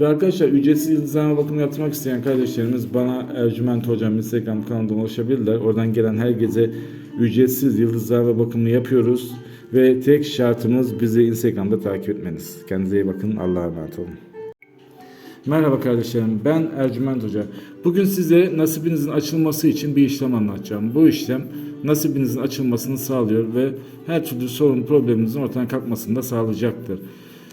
Ve arkadaşlar ücretsiz yıldızlama bakımı yaptırmak isteyen kardeşlerimiz bana Ercüment Hocam Instagram kanalından ulaşabilirler. Oradan gelen her gece ücretsiz yıldızlama bakımını yapıyoruz. Ve tek şartımız bizi Instagram'da takip etmeniz. Kendinize iyi bakın. Allah'a emanet olun. Merhaba kardeşlerim ben Ercüment Hoca. Bugün size nasibinizin açılması için bir işlem anlatacağım. Bu işlem nasibinizin açılmasını sağlıyor ve her türlü sorun probleminizin ortadan kalkmasını da sağlayacaktır.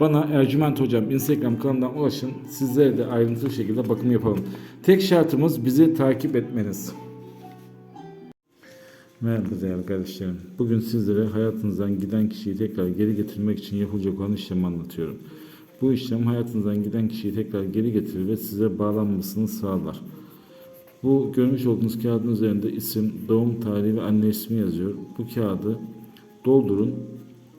bana Ercüment Hocam Instagram kanalından ulaşın. Sizlere de ayrıntılı şekilde bakım yapalım. Tek şartımız bizi takip etmeniz. Merhaba değerli kardeşlerim. Bugün sizlere hayatınızdan giden kişiyi tekrar geri getirmek için yapılacak olan işlemi anlatıyorum. Bu işlem hayatınızdan giden kişiyi tekrar geri getirir ve size bağlanmasını sağlar. Bu görmüş olduğunuz kağıdın üzerinde isim, doğum tarihi ve anne ismi yazıyor. Bu kağıdı doldurun